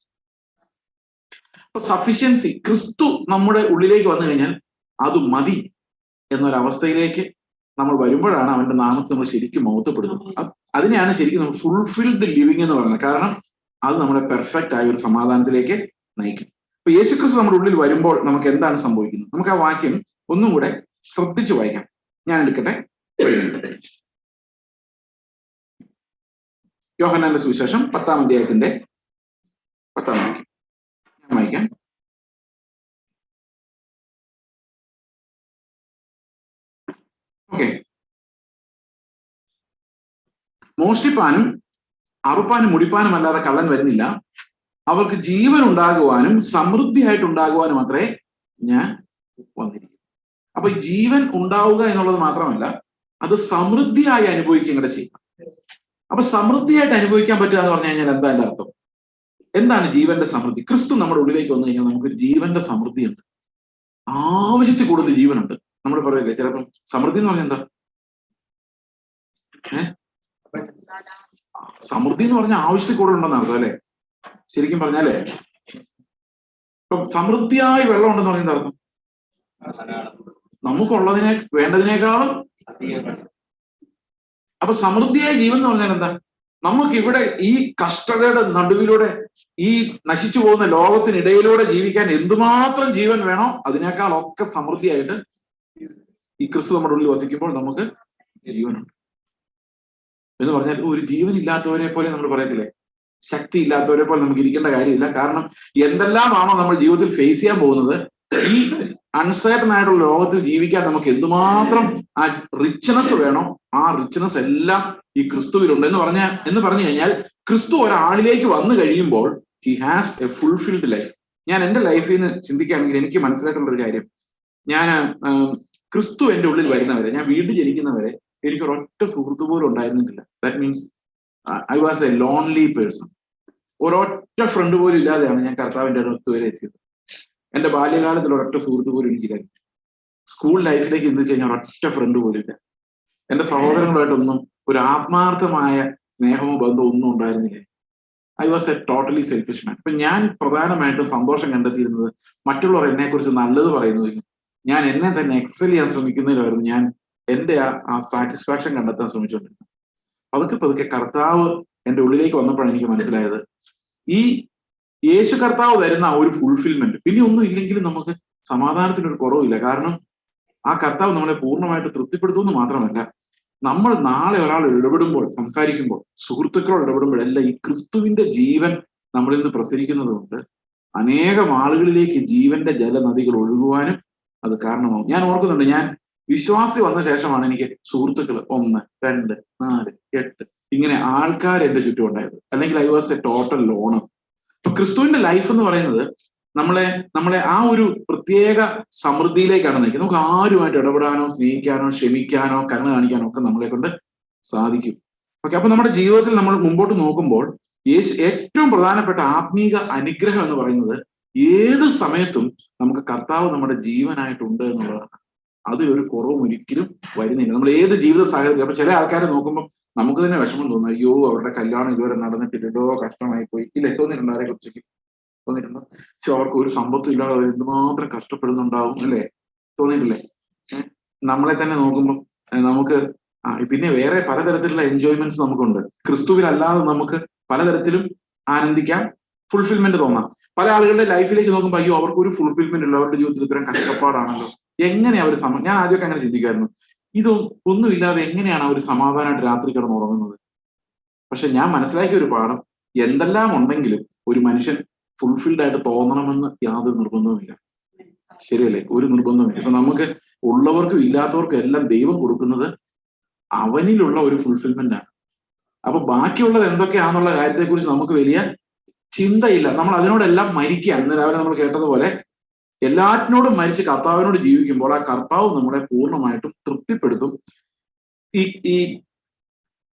സഫിഷ്യൻസി ക്രിസ്തു നമ്മുടെ ഉള്ളിലേക്ക് വന്നു കഴിഞ്ഞാൽ അത് മതി എന്നൊരവസ്ഥയിലേക്ക് നമ്മൾ വരുമ്പോഴാണ് അവന്റെ നാമത്തെ നമ്മൾ ശരിക്കും മൗത്തപ്പെടുന്നത് അതിനെയാണ് ശരിക്കും നമ്മൾ ഫുൾഫിൽഡ് ലിവിങ് എന്ന് പറയുന്നത്. കാരണം അത് നമ്മളെ പെർഫെക്റ്റ് ആയ ഒരു സമാധാനത്തിലേക്ക് നയിക്കും. അപ്പൊ യേശുക്രിസ്തു നമ്മുടെ ഉള്ളിൽ വരുമ്പോൾ നമുക്ക് എന്താണ് സംഭവിക്കുന്നത്? നമുക്ക് ആ വാക്യം ഒന്നും കൂടെ ശ്രദ്ധിച്ചു വായിക്കാം. ഞാൻ എടുക്കട്ടെ? യോഹനാന്റെ സുവിശേഷം പത്താം അധ്യായത്തിന്റെ പത്താം വാക്യം. വായിക്കാം. ഓക്കെ മോഷ്ടിപ്പാനും അറുപ്പാനും മുടിപ്പാനും അല്ലാതെ കള്ളൻ വരുന്നില്ല. അവർക്ക് ജീവൻ ഉണ്ടാകുവാനും സമൃദ്ധിയായിട്ട് ഉണ്ടാകുവാനും മാത്രമേ ഞാൻ വന്നിരിക്കുന്നു. അപ്പൊ ജീവൻ ഉണ്ടാവുക എന്നുള്ളത് മാത്രമല്ല അത് സമൃദ്ധിയായി അനുഭവിക്കുകയും കൂടെ ചെയ്യാം. അപ്പൊ സമൃദ്ധിയായിട്ട് അനുഭവിക്കാൻ പറ്റുക എന്ന് പറഞ്ഞു കഴിഞ്ഞാൽ എന്താ എന്റെ അർത്ഥം? എന്താണ് ജീവന്റെ സമൃദ്ധി? ക്രിസ്തു നമ്മുടെ ഉള്ളിലേക്ക് വന്നു കഴിഞ്ഞാൽ നമുക്ക് ജീവന്റെ സമൃദ്ധിയുണ്ട്. ആവശ്യത്തിൽ കൂടുതൽ ജീവനുണ്ട്. നമ്മൾ പറയല്ലേ ചിലപ്പം സമൃദ്ധി എന്ന് പറഞ്ഞാൽ എന്താ? സമൃദ്ധി എന്ന് പറഞ്ഞാൽ ആവശ്യത്തിൽ കൂടുതൽ ഉണ്ടെന്ന് അർത്ഥം അല്ലെ? ശരിക്കും പറഞ്ഞാലേ? ഇപ്പം സമൃദ്ധിയായി വെള്ളം ഉണ്ടെന്ന് പറയുന്ന അർത്ഥം? നമുക്കുള്ളതിനെ വേണ്ടതിനേക്കാളും അപ്പൊ സമൃദ്ധിയായ ജീവൻ എന്ന് പറഞ്ഞാൽ എന്താ? നമുക്ക് ഇവിടെ ഈ കഷ്ടതയുടെ നടുവിലൂടെ ഈ നശിച്ചു പോകുന്ന ലോകത്തിനിടയിലൂടെ ജീവിക്കാൻ എന്തുമാത്രം ജീവൻ വേണോ അതിനേക്കാൾ ഒക്കെ സമൃദ്ധിയായിട്ട് ഈ ക്രിസ്തു നമ്മുടെ ഉള്ളിൽ വസിക്കുമ്പോൾ നമുക്ക് ജീവനുണ്ട്. എന്ന് പറഞ്ഞാൽ ഒരു ജീവൻ ഇല്ലാത്തവരെ പോലെ നമ്മൾ പറയത്തില്ലേ? ശക്തി ഇല്ലാത്തവരെ പോലെ നമുക്ക് ഇരിക്കേണ്ട കാര്യമില്ല. കാരണം എന്തെല്ലാമാണോ നമ്മൾ ജീവിതത്തിൽ ഫേസ് ചെയ്യാൻ പോകുന്നത് ഈ അൺസേർട്ടൺ ആയിട്ടുള്ള ലോകത്തിൽ ജീവിക്കാൻ നമുക്ക് എന്തുമാത്രം ആ റിച്ച്നസ് വേണോ ആ റിച്ച്നസ് എല്ലാം ഈ ക്രിസ്തുവിലുണ്ട്. എന്ന് പറഞ്ഞ എന്ന് പറഞ്ഞു കഴിഞ്ഞാൽ ക്രിസ്തു ഒരാളിലേക്ക് വന്നു കഴിയുമ്പോൾ he has a fulfilled life ഞാൻ എന്റെ ലൈഫിൽ നിന്ന് ചിന്തിക്കുകയാണെങ്കിൽ എനിക്ക് മനസ്സിലായിട്ടുള്ള ഒരു കാര്യം. ഞാൻ ക്രിസ്തു എന്റെ ഉള്ളിൽ വരുന്നവരെ ഞാൻ വീണ്ടും ജനിക്കുന്നവരെ എനിക്ക് ഒരൊറ്റ സുഹൃത്തു പോലും ഉണ്ടായിരുന്നിട്ടില്ല. That means I was a lonely person ഒരൊറ്റ ഫ്രണ്ട് പോലും ഇല്ലാതെയാണ് ഞാൻ കർത്താവിന്റെ അടുത്ത് വരെ എത്തിയത്. എന്റെ ബാല്യകാലത്തിൽ ഒരൊറ്റ സുഹൃത്തു പോലും എനിക്കില്ല സ്കൂൾ ലൈഫിലേക്ക് എന്ത് കഴിഞ്ഞാൽ ഒരൊറ്റ ഫ്രണ്ട് പോലും ഇല്ല. എന്റെ സഹോദരങ്ങളുമായിട്ടൊന്നും ഒരു ആത്മാർത്ഥമായ സ്നേഹമോ ബന്ധമോ ഒന്നും ഉണ്ടായിരുന്നില്ല. I was a totally selfish man അപ്പൊ ഞാൻ പ്രധാനമായിട്ടും സന്തോഷം കണ്ടെത്തിയിരുന്നത് മറ്റുള്ളവർ എന്നെ കുറിച്ച് നല്ലത് പറയുന്നതിലും ഞാൻ എന്നെ തന്നെ എക്സൽ ചെയ്യാൻ ശ്രമിക്കുന്നതിലായിരുന്നു ഞാൻ എന്റെ ആ സാറ്റിസ്ഫാക്ഷൻ കണ്ടെത്താൻ ശ്രമിച്ചുകൊണ്ടിരുന്നത്. പതുക്കെ പതുക്കെ കർത്താവ് എന്റെ ഉള്ളിലേക്ക് വന്നപ്പോഴാണ് എനിക്ക് മനസ്സിലായത്. ഈ യേശു കർത്താവ് വരുന്ന ആ ഒരു ഫുൾഫിൽമെന്റ് പിന്നെ ഒന്നും ഇല്ലെങ്കിലും നമുക്ക് സമാധാനത്തിന് ഒരു കുറവില്ല. കാരണം ആ കർത്താവ് നമ്മളെ പൂർണമായിട്ട് തൃപ്തിപ്പെടുത്തുമെന്ന് മാത്രമല്ല നമ്മൾ നാളെ ഒരാൾ ഇടപെടുമ്പോൾ സംസാരിക്കുമ്പോൾ സുഹൃത്തുക്കളോട് ഇടപെടുമ്പോഴെല്ലാം ഈ ക്രിസ്തുവിന്റെ ജീവൻ നമ്മളിൽ നിന്ന് പ്രസരിക്കുന്നത് കൊണ്ട് അനേകം ആളുകളിലേക്ക് ജീവന്റെ ജലനദികൾ ഒഴുകുവാനും അത് കാരണമാകും ഞാൻ ഓർക്കുന്നുണ്ട് ഞാൻ വിശ്വാസി വന്ന ശേഷമാണ് എനിക്ക് സുഹൃത്തുക്കൾ ഒന്ന് രണ്ട് നാല് എട്ട് ഇങ്ങനെ ആൾക്കാർ എന്റെ ചുറ്റും ഉണ്ടായത്. അല്ലെങ്കിൽ I was a total lone അപ്പൊ ക്രിസ്തുവിന്റെ ലൈഫ് എന്ന് പറയുന്നത് നമ്മളെ നമ്മളെ ആ ഒരു പ്രത്യേക സമൃദ്ധിയിലേക്കാണ് നയിക്കുന്നത്. നമുക്ക് ആരുമായിട്ട് ഇടപെടാനോ സ്നേഹിക്കാനോ ക്ഷമിക്കാനോ കരുണ കാണിക്കാനോ ഒക്കെ നമ്മളെ കൊണ്ട് സാധിക്കും. ഓക്കെ അപ്പൊ നമ്മുടെ ജീവിതത്തിൽ നമ്മൾ മുമ്പോട്ട് നോക്കുമ്പോൾ യേശു ഏറ്റവും പ്രധാനപ്പെട്ട ആത്മീക അനുഗ്രഹം എന്ന് പറയുന്നത് ഏത് സമയത്തും നമുക്ക് കർത്താവ് നമ്മുടെ ജീവനായിട്ടുണ്ട് എന്നുള്ളതാണ്. അതിലൊരു കുറവും ഒരിക്കലും വരുന്നില്ല. നമ്മൾ ഏത് ജീവിത സാഹചര്യത്തിൽ അപ്പൊ ചില ആൾക്കാരെ നോക്കുമ്പോൾ നമുക്ക് തന്നെ വിഷമം തോന്നുന്നു അയ്യോ അവരുടെ കല്യാണം ഇതുവരെ നടന്നിട്ടില്ലല്ലോ കഷ്ടമായി പോയി ഇല്ല? തോന്നിയിട്ടുണ്ടോ അവരെ കുറിച്ചേക്ക് തോന്നിയിട്ടുണ്ടോ പക്ഷെ അവർക്ക് ഒരു സമ്പത്തും ഇല്ലാതെ എന്തുമാത്രം കഷ്ടപ്പെടുന്നുണ്ടാവും അല്ലേ? തോന്നിയിട്ടില്ലേ? നമ്മളെ തന്നെ നോക്കുമ്പോൾ നമുക്ക് പിന്നെ വേറെ പലതരത്തിലുള്ള എൻജോയ്മെന്റ്സ് നമുക്കുണ്ട്. ക്രിസ്തുവിലല്ലാതെ നമുക്ക് പലതരത്തിലും ആനന്ദിക്കാം ഫുൾഫിൽമെന്റ് തോന്നാം. പല ആളുകളുടെ ലൈഫിലേക്ക് നോക്കുമ്പോൾ അയ്യോ അവർക്ക് ഒരു ഫുൾഫിൽമെന്റ് ഇല്ല അവരുടെ ജീവിതത്തിൽ ഇത്രയും കഷ്ടപ്പാടാണല്ലോ. എങ്ങനെ അവർ സമ ഞാൻ ആദ്യമൊക്കെ അങ്ങനെ ചിന്തിക്കായിരുന്നു ഇത് ഒന്നുമില്ലാതെ എങ്ങനെയാണ് അവർ സമാധാനമായിട്ട് രാത്രി കിടന്ന് ഉറങ്ങുന്നത്? പക്ഷെ ഞാൻ മനസ്സിലാക്കിയ ഒരു പാഠം എന്തെല്ലാം ഉണ്ടെങ്കിലും ഒരു മനുഷ്യൻ ഫുൾഫിൽഡ് ആയിട്ട് തോന്നണമെന്ന് യാതൊരു നിർബന്ധവുമില്ല. ശരിയല്ലേ? ഒരു നിർബന്ധവുമില്ല. ഇപ്പൊ നമുക്ക് ഉള്ളവർക്കും ഇല്ലാത്തവർക്കും എല്ലാം ദൈവം കൊടുക്കുന്നത് അവനിലുള്ള ഒരു ഫുൾഫിൽമെന്റ് ആണ്. അപ്പൊ ബാക്കിയുള്ളത് എന്തൊക്കെയാണെന്നുള്ള കാര്യത്തെക്കുറിച്ച് നമുക്ക് വലിയ ചിന്തയില്ല. നമ്മൾ അതിനോടെല്ലാം മരിക്കുകയാണ്. ഇന്ന് രാവിലെ നമ്മൾ കേട്ടതുപോലെ എല്ലാറ്റിനോടും മരിച്ച് കർത്താവിനോട് ജീവിക്കുമ്പോൾ ആ കർത്താവ് നമ്മളെ പൂർണമായിട്ടും തൃപ്തിപ്പെടുത്തും. ഈ ഈ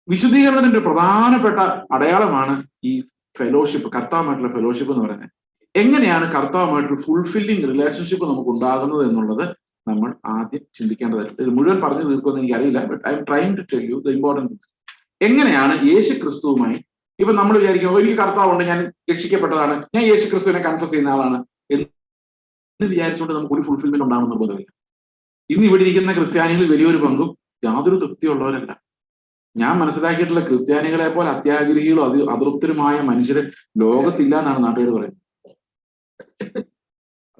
വിശുദ്ധീകരണത്തിന്റെ പ്രധാനപ്പെട്ട അടയാളമാണ് ഈ ഫെലോഷിപ്പ് കർത്താവുമായിട്ടുള്ള ഫെലോഷിപ്പ് എന്ന് പറയുന്നത്. എങ്ങനെയാണ് കർത്താവുമായിട്ടൊരു ഫുൾഫില്ലിംഗ് റിലേഷൻഷിപ്പ് നമുക്ക് ഉണ്ടാകുന്നത് എന്നുള്ളത് നമ്മൾ ആദ്യം ചിന്തിക്കേണ്ടതായിട്ട് ഇത് മുഴുവൻ പറഞ്ഞു തീർക്കുമെന്ന് എനിക്ക് അറിയില്ല but I am trying to tell you the important things എങ്ങനെയാണ് യേശു ക്രിസ്തുവുമായി ഇപ്പൊ നമ്മൾ വിചാരിക്കും എനിക്ക് കർത്താവുണ്ട് ഞാൻ രക്ഷിക്കപ്പെട്ടതാണ് ഞാൻ യേശു ക്രിസ്തുവിനെ കൺഫസ് ചെയ്യുന്ന ആളാണ് എന്ന് വിചാരിച്ചുകൊണ്ട് നമുക്ക് ഒരു ഫുൾഫിൽമെന്റ് ഉണ്ടാകുന്ന നിർബന്ധമില്ല ഇന്ന് ഇവിടെ ഇരിക്കുന്ന ക്രിസ്ത്യാനികളിൽ വലിയൊരു പങ്കും യാതൊരു തൃപ്തിയുള്ളവരല്ല. ഞാൻ മനസ്സിലാക്കിയിട്ടുള്ള ക്രിസ്ത്യാനികളെ പോലെ അത്യാഗ്രഹികളും അതി അതൃപ്തരുമായ മനുഷ്യര് ലോകത്തില്ല എന്നാണ് നാട്ടുകാർ പറയുന്നത്.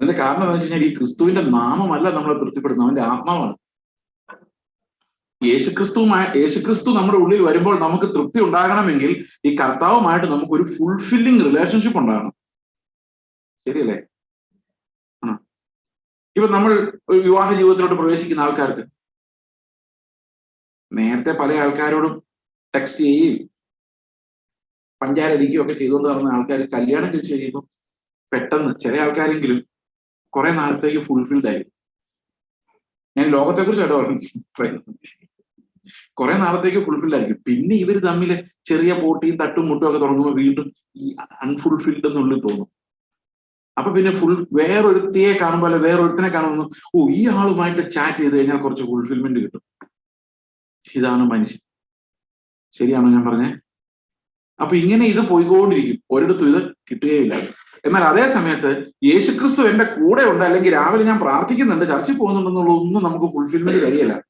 അതിന്റെ കാരണം എന്താ വെച്ച് കഴിഞ്ഞാൽ ഈ ക്രിസ്തുവിന്റെ നാമമല്ല നമ്മളെ തൃപ്തിപ്പെടുന്നത് അവന്റെ ആത്മാവാണ്. യേശുക്രിസ്തുവുമായി യേശുക്രിസ്തു നമ്മുടെ ഉള്ളിൽ വരുമ്പോൾ നമുക്ക് തൃപ്തി ഉണ്ടാകണമെങ്കിൽ ഈ കർത്താവുമായിട്ട് നമുക്ക് ഒരു ഫുൾഫില്ലിംഗ് റിലേഷൻഷിപ്പ് ഉണ്ടാകണം. ശരിയല്ലേ? ഇപ്പൊ നമ്മൾ വിവാഹ ജീവിതത്തിലോട്ട് പ്രവേശിക്കുന്ന ആൾക്കാർക്ക് നേരത്തെ പല ആൾക്കാരോടും ടെക്സ്റ്റ് ചെയ്യുകയും പഞ്ചാരടിക്കുകയും ഒക്കെ ചെയ്തുകൊണ്ട് നടന്ന ആൾക്കാർ കല്യാണം കഴിച്ച് കഴിയുമ്പോൾ പെട്ടെന്ന് ചില ആൾക്കാരെങ്കിലും കുറെ നാളത്തേക്ക് ഫുൾഫിൽഡ് ആയി. ഞാൻ ലോകത്തെ കുറിച്ച് കേട്ടോ കുറെ നാളത്തേക്ക് ഫുൾഫിൽഡ് ആയിരിക്കും. പിന്നെ ഇവർ തമ്മിൽ ചെറിയ പോട്ടിയും തട്ടും മുട്ടും ഒക്കെ തുടങ്ങുമ്പോൾ വീണ്ടും ഈ അൺഫുൾഫിൽഡ് എന്നുള്ളിൽ തോന്നും. അപ്പൊ പിന്നെ ഫുൾ വേറൊരുത്തിയെ കാണുമ്പോൾ അല്ലെ വേറൊരുത്തിനെ കാണുമ്പോൾ ഓ ഈ ആളുമായിട്ട് ചാറ്റ് ചെയ്ത് കഴിഞ്ഞാൽ കുറച്ച് ഫുൾഫിൽമെന്റ് കിട്ടും. ഇതാണ് മനുഷ്യൻ. ശരിയാണോ ഞാൻ പറഞ്ഞേ? അപ്പൊ ഇങ്ങനെ ഇത് പോയിക്കൊണ്ടിരിക്കും. ഒരിടത്തും ഇത് കിട്ടുകയില്ല. എന്നാൽ അതേ സമയത്ത് യേശുക്രിസ്തു എന്റെ കൂടെ ഉണ്ട് അല്ലെങ്കിൽ രാവിലെ ഞാൻ പ്രാർത്ഥിക്കുന്നുണ്ട് ചർച്ചിൽ പോകുന്നുണ്ടെന്നുള്ള ഒന്നും നമുക്ക് ഫുൾഫിൽമെന്റ് കഴിയല്ല.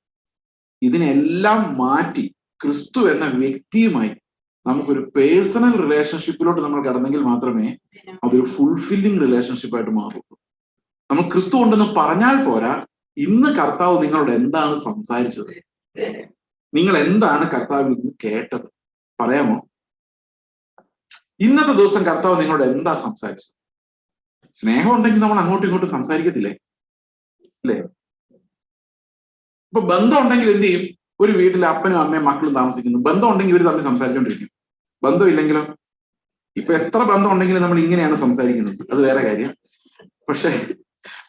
ഇതിനെല്ലാം മാറ്റി ക്രിസ്തു എന്ന വ്യക്തിയുമായി നമുക്കൊരു പേഴ്സണൽ റിലേഷൻഷിപ്പിലോട്ട് നമ്മൾ കടന്നെങ്കിൽ മാത്രമേ അതൊരു ഫുൾഫില്ലിംഗ് റിലേഷൻഷിപ്പ് ആയിട്ട് മാറുള്ളൂ. നമ്മൾ ക്രിസ്തു ഉണ്ടെന്ന് പറഞ്ഞാൽ പോരാ ഇന്ന് കർത്താവ് നിങ്ങളോട് എന്താണ് സംസാരിച്ചത്? നിങ്ങൾ എന്താണ് കർത്താവിൽ നിന്ന് കേട്ടത്? പറയാമോ? ഇന്നത്തെ ദിവസം കർത്താവ് നിങ്ങളോട് എന്താ സംസാരിച്ചത്? സ്നേഹം ഉണ്ടെങ്കിൽ നമ്മൾ അങ്ങോട്ടും ഇങ്ങോട്ടും സംസാരിക്കത്തില്ലേ? അല്ലേ? ഇപ്പൊ ബന്ധം ഉണ്ടെങ്കിൽ എന്ത് ചെയ്യും? ഒരു വീട്ടിൽ അപ്പനും അമ്മയും മക്കളും താമസിക്കുന്നു. ബന്ധം ഉണ്ടെങ്കിൽ ഇവർ തമ്മിൽ സംസാരിച്ചുകൊണ്ടിരിക്കും ബന്ധമില്ലെങ്കിലോ ഇപ്പൊ എത്ര ബന്ധം ഉണ്ടെങ്കിലും നമ്മൾ ഇങ്ങനെയാണ് സംസാരിക്കുന്നത്. അത് വേറെ കാര്യം. പക്ഷെ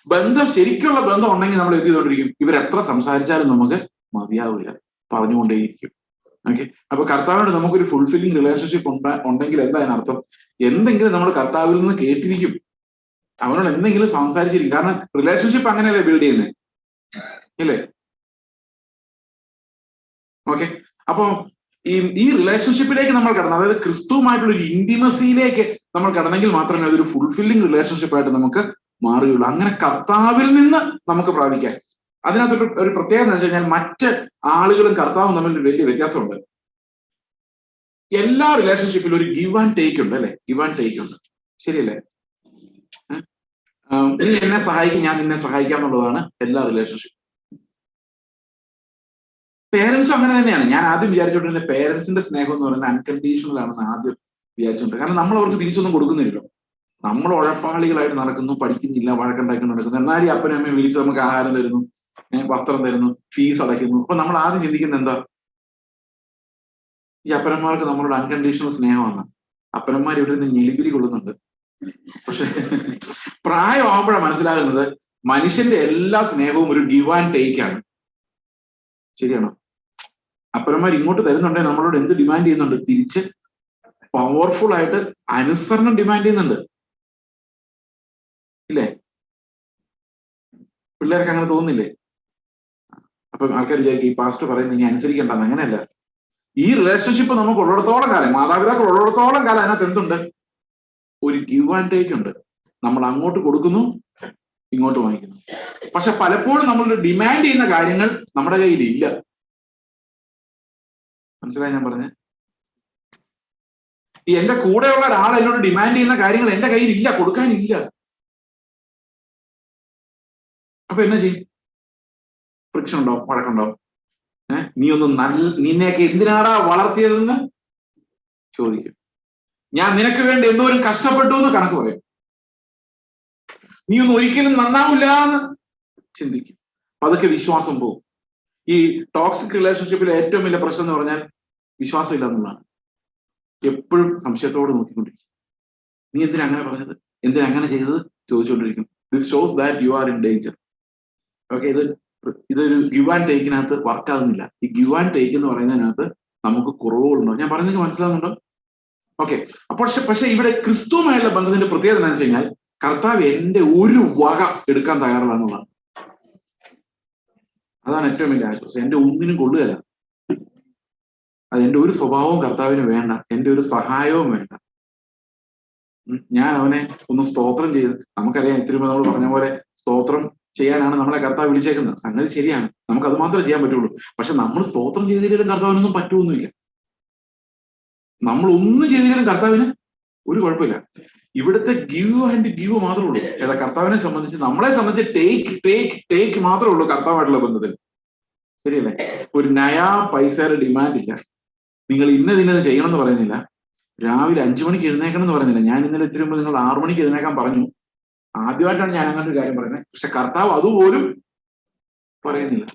ബന്ധം ശരിക്കുള്ള ബന്ധം ഉണ്ടെങ്കിൽ നമ്മൾ എന്ത് ചെയ്തുകൊണ്ടിരിക്കും ഇവരെത്ര സംസാരിച്ചാലും നമുക്ക് മതിയാവില്ല. പറഞ്ഞുകൊണ്ടേയിരിക്കും. ഓക്കെ അപ്പൊ കർത്താവിനോട് നമുക്കൊരു ഫുൾഫില്ലിംഗ് റിലേഷൻഷിപ്പ് ഉണ്ടാ ഉണ്ടെങ്കിൽ എന്താ അതിനർത്ഥം? എന്തെങ്കിലും നമ്മൾ കർത്താവിൽ നിന്ന് കേട്ടിരിക്കും. അവനോട് എന്തെങ്കിലും സംസാരിച്ചിരിക്കും. കാരണം റിലേഷൻഷിപ്പ് അങ്ങനെയല്ലേ ബിൽഡ് ചെയ്യുന്നത് ഇല്ലേ? ഓക്കെ അപ്പൊ ഈ ഈ റിലേഷൻഷിപ്പിലേക്ക് നമ്മൾ കടന്നു അതായത് ക്രിസ്തുവുമായിട്ടുള്ള ഒരു ഇന്റിമസിയിലേക്ക് നമ്മൾ കടന്നെങ്കിൽ മാത്രമേ അതൊരു ഫുൾഫില്ലിംഗ് റിലേഷൻഷിപ്പ് ആയിട്ട് നമുക്ക് മാറുകയുള്ളൂ. അങ്ങനെ കർത്താവിൽ നിന്ന് നമുക്ക് പ്രാപിക്കാം. അതിനകത്തൊരു ഒരു പ്രത്യേകത എന്ന് വെച്ച് കഴിഞ്ഞാൽ മറ്റ് ആളുകളും കർത്താവും തമ്മിൽ ഒരു വലിയ വ്യത്യാസമുണ്ട്. എല്ലാ റിലേഷൻഷിപ്പിലും ഒരു ഗിവ് ആൻഡ് ടേക്ക് ഉണ്ട് അല്ലെ? ഗിവ് ആൻഡ് ടേക്ക് ഉണ്ട്. ശരിയല്ലേ? നീ എന്നെ സഹായിക്കും ഞാൻ നിന്നെ സഹായിക്കാം എന്നുള്ളതാണ് എല്ലാ റിലേഷൻഷിപ്പും പേരൻസും അങ്ങനെ തന്നെയാണ്. ഞാൻ ആദ്യം വിചാരിച്ചുകൊണ്ടിരുന്ന പേരൻസിന്റെ സ്നേഹം എന്ന് പറയുന്നത് അൺകണ്ടീഷണൽ ആണെന്ന് ആദ്യം വിചാരിച്ചുകൊണ്ട് കാരണം നമ്മൾ അവർക്ക് തിരിച്ചൊന്നും കൊടുക്കുന്നില്ലല്ലോ. നമ്മൾ ഉഴപ്പാളികളായിട്ട് നടക്കുന്നു പഠിക്കുന്നില്ല വഴക്കുണ്ടാക്കി നടക്കുന്നു. എന്നാലും അപ്പനും അമ്മയും വിളിച്ച് നമുക്ക് ആഹാരം തരുന്നു. വസ്ത്രം തരുന്നു ഫീസ് അടയ്ക്കുന്നു. അപ്പൊ നമ്മൾ ആദ്യം ചിന്തിക്കുന്നത് എന്താ? ഈ അപ്പനന്മാർക്ക് നമ്മളോട് അൺകണ്ടീഷണൽ സ്നേഹമാണ്. അപ്പനന്മാർ ഇവിടെ നിന്ന് ഞെലിപിരി കൊള്ളുന്നുണ്ട്. പക്ഷെ പ്രായമാകുമ്പോഴാണ് മനസ്സിലാകുന്നത് മനുഷ്യന്റെ എല്ലാ സ്നേഹവും ഒരു ഗിവ് ആൻഡ് ടേക്ക് ആണ്. ശരിയാണോ? അപ്പനന്മാർ ഇങ്ങോട്ട് തരുന്നുണ്ടെങ്കിൽ നമ്മളോട് എന്ത് ഡിമാൻഡ് ചെയ്യുന്നുണ്ട്? തിരിച്ച് പവർഫുൾ ആയിട്ട് അനുസരണം ഡിമാൻഡ് ചെയ്യുന്നുണ്ട്. ഇല്ലേ? പിള്ളേർക്ക് അങ്ങനെ തോന്നുന്നില്ലേ? അപ്പൊ ആൾക്കാർ വിചാരിക്കും ഈ പാസ്റ്റ് പറയുന്നത് ഇനി അനുസരിക്കേണ്ടെന്ന് അങ്ങനെയല്ല. ഈ റിലേഷൻഷിപ്പ് നമുക്ക് ഉള്ളിടത്തോളം കാലം മാതാപിതാക്കൾ ഉള്ളിടത്തോളം കാലം അതിനകത്ത് എന്തുണ്ട്? ഒരു ഗിവ് ആൻഡ് ടേക്ക് ഉണ്ട്. നമ്മൾ അങ്ങോട്ട് കൊടുക്കുന്നു ഇങ്ങോട്ട് വാങ്ങിക്കുന്നു. പക്ഷെ പലപ്പോഴും നമ്മൾ ഡിമാൻഡ് ചെയ്യുന്ന കാര്യങ്ങൾ നമ്മുടെ കയ്യിൽ ഇല്ല. മനസ്സിലായി ഞാൻ പറഞ്ഞ ഈ എന്റെ കൂടെയുള്ള ഒരാൾ എന്നോട് ഡിമാൻഡ് ചെയ്യുന്ന കാര്യങ്ങൾ എന്റെ കയ്യിൽ ഇല്ല കൊടുക്കാനില്ല അപ്പൊ എന്നാ ചെയ്യും? ഫ്രിക്ഷൻ ഉണ്ടോ വഴക്കുണ്ടോ? ഏഹ് നീ ഒന്ന് നല്ല നിന്നെയൊക്കെ എന്തിനാടാ വളർത്തിയതെന്ന് ചോദിക്കും. ഞാൻ നിനക്ക് വേണ്ടി എന്തോരം കഷ്ടപ്പെട്ടു എന്ന് കണക്ക് പറയും. നീ ഒന്നും ഒരിക്കലും നന്നാവില്ല എന്ന് ചിന്തിക്കും. പതുക്കെ വിശ്വാസം പോകും ഈ ടോക്സിക് റിലേഷൻഷിപ്പിലെ ഏറ്റവും വലിയ പ്രശ്നം എന്ന് പറഞ്ഞാൽ വിശ്വാസം ഇല്ല എന്നുള്ളതാണ്. എപ്പോഴും സംശയത്തോട് നോക്കിക്കൊണ്ടിരിക്കും. നീ എന്തിനാ അങ്ങനെ പറഞ്ഞത്? എന്തിനാ അങ്ങനെ ചെയ്തത്? ചോദിച്ചുകൊണ്ടിരിക്കും. This shows that you are in danger okay ഇത് ഇതൊരു ഗിവ് ആൻഡ് ടേക്കിനകത്ത് വർക്ക് ആകുന്നില്ല ഈ ഗിവ് ആൻഡ് ടേക്ക് എന്ന് പറയുന്നതിനകത്ത് നമുക്ക് കുറവുകളുണ്ടോ? ഞാൻ പറഞ്ഞത് മനസ്സിലാകുന്നുണ്ടോ ഓക്കെ പക്ഷെ പക്ഷെ ഇവിടെ ക്രിസ്തുവുമായുള്ള ബന്ധത്തിന്റെ പ്രത്യേകത എന്താണെന്ന് വെച്ച് കഴിഞ്ഞാൽ കർത്താവ് എന്റെ ഒരു വക എടുക്കാൻ തയ്യാറല്ല എന്നുള്ളതാണ് അതാണ് ഏറ്റവും വലിയ ആശ്വാസം. എന്റെ ഒന്നിനും കൊള്ളുകയല്ല. അത് എന്റെ ഒരു സ്വഭാവവും കർത്താവിന് വേണ്ട. എന്റെ ഒരു സഹായവും വേണ്ട. ഞാൻ അവനെ ഒന്ന് സ്തോത്രം ചെയ്ത് നമുക്കറിയാം ഇത്തിരി നമ്മൾ പറഞ്ഞ പോലെ സ്തോത്രം ചെയ്യാനാണ് നമ്മളെ കർത്താവ് വിളിച്ചേക്കുന്നത്. സംഗതി ശരിയാണ്. നമുക്ക് അത് മാത്രമേ ചെയ്യാൻ പറ്റുള്ളൂ. പക്ഷെ നമ്മൾ സ്തോത്രം ചെയ്തില്ലെങ്കിലും കർത്താവിനൊന്നും പറ്റുമൊന്നുമില്ല നമ്മൾ ഒന്നും ചെയ്തില്ലെങ്കിലും കർത്താവിന് ഒരു കുഴപ്പമില്ല. ഇവിടുത്തെ ഗിവ് ആൻഡ് ഗിവ് മാത്രമേ ഉള്ളൂ. ഏതാ കർത്താവിനെ സംബന്ധിച്ച് നമ്മളെ സംബന്ധിച്ച് ടേക്ക് ടേക്ക് ടേക്ക് മാത്രമേ ഉള്ളൂ കർത്താവായിട്ടുള്ള ബന്ധത്തിൽ. ശരിയല്ലേ? ഒരു നയാ പൈസയുടെ ഡിമാൻഡ് ഇല്ല. നിങ്ങൾ ഇന്നത് ഇന്നത് ചെയ്യണം എന്ന് പറയുന്നില്ല. രാവിലെ അഞ്ചു മണിക്ക് എഴുന്നേക്കണം എന്ന് പറയുന്നില്ല ഞാൻ ഇന്നലെ ഇത്തിരി മുമ്പ് നിങ്ങൾ ആറു മണിക്ക് എഴുന്നേക്കാൻ പറഞ്ഞു. ആദ്യമായിട്ടാണ് ഞാൻ അങ്ങനെ ഒരു കാര്യം പറയുന്നത്. പക്ഷെ കർത്താവ് അതുപോലും പറയുന്നില്ല.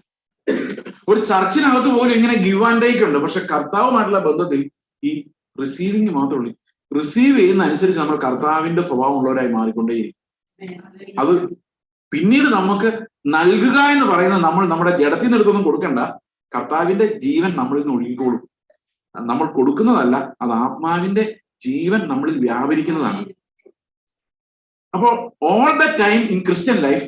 ഒരു ചർച്ചിനകത്ത് പോലും ഇങ്ങനെ ഗിവ് ആൻഡ് ടേക്ക് ഉണ്ട്. പക്ഷെ കർത്താവുമായിട്ടുള്ള ബന്ധത്തിൽ ഈ റിസീവിങ് മാത്രമേ ഉള്ളൂ. റിസീവ് ചെയ്യുന്ന അനുസരിച്ച് നമ്മൾ കർത്താവിന്റെ സ്വഭാവമുള്ളവരായി മാറിക്കൊണ്ടേയിരിക്കും. അത് പിന്നീട് നമുക്ക് നൽകുക എന്ന് പറയുന്നത് നമ്മൾ നമ്മുടെ ജഡത്തിൽ നിന്നെടുത്തൊന്നും കൊടുക്കണ്ട. കർത്താവിന്റെ ജീവൻ നമ്മളിൽ നിന്ന് ഒഴുകിക്കോളും. നമ്മൾ കൊടുക്കുന്നതല്ല അത് ആത്മാവിന്റെ ജീവൻ നമ്മളിൽ വ്യാപരിക്കുന്നതാണ്. അപ്പോൾ all the time in Christian life